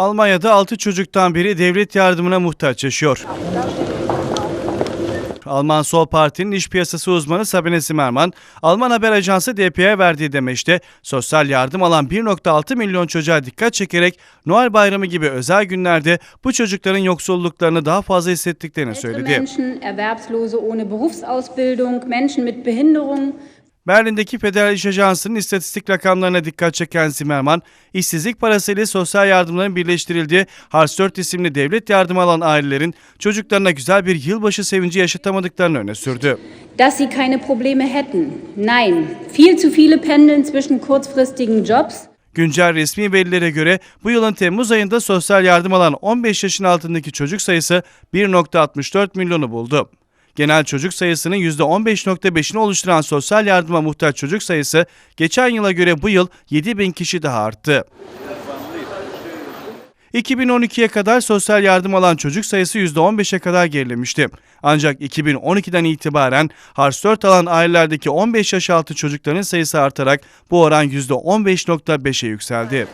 Almanya'da 6 çocuktan biri devlet yardımına muhtaç yaşıyor. Alman Sol Parti'nin iş piyasası uzmanı Sabine Zimmermann, Alman haber ajansı DPA'ya verdiği demeçte sosyal yardım alan 1.6 milyon çocuğa dikkat çekerek Noel Bayramı gibi özel günlerde bu çocukların yoksulluklarını daha fazla hissettiklerini söyledi. Berlin'deki Federal İş Ajansı'nın istatistik rakamlarına dikkat çeken Zimmermann, işsizlik parası ile sosyal yardımların birleştirildiği Hartz 4 isimli devlet yardımı alan ailelerin çocuklarına güzel bir yılbaşı sevinci yaşatamadıklarını öne sürdü. dass sie keine Probleme hätten. Nein, viel zu viele pendeln zwischen kurzfristigen Jobs. Güncel resmi verilere göre bu yılın Temmuz ayında sosyal yardım alan 15 yaşın altındaki çocuk sayısı 1.64 milyonu buldu. Genel çocuk sayısının %15.5'ini oluşturan sosyal yardıma muhtaç çocuk sayısı geçen yıla göre bu yıl 7 bin kişi daha arttı. 2012'ye kadar sosyal yardım alan çocuk sayısı %15'e kadar gerilemişti. Ancak 2012'den itibaren harç 4 alan ailelerdeki 15 yaş altı çocukların sayısı artarak bu oran %15.5'e yükseldi.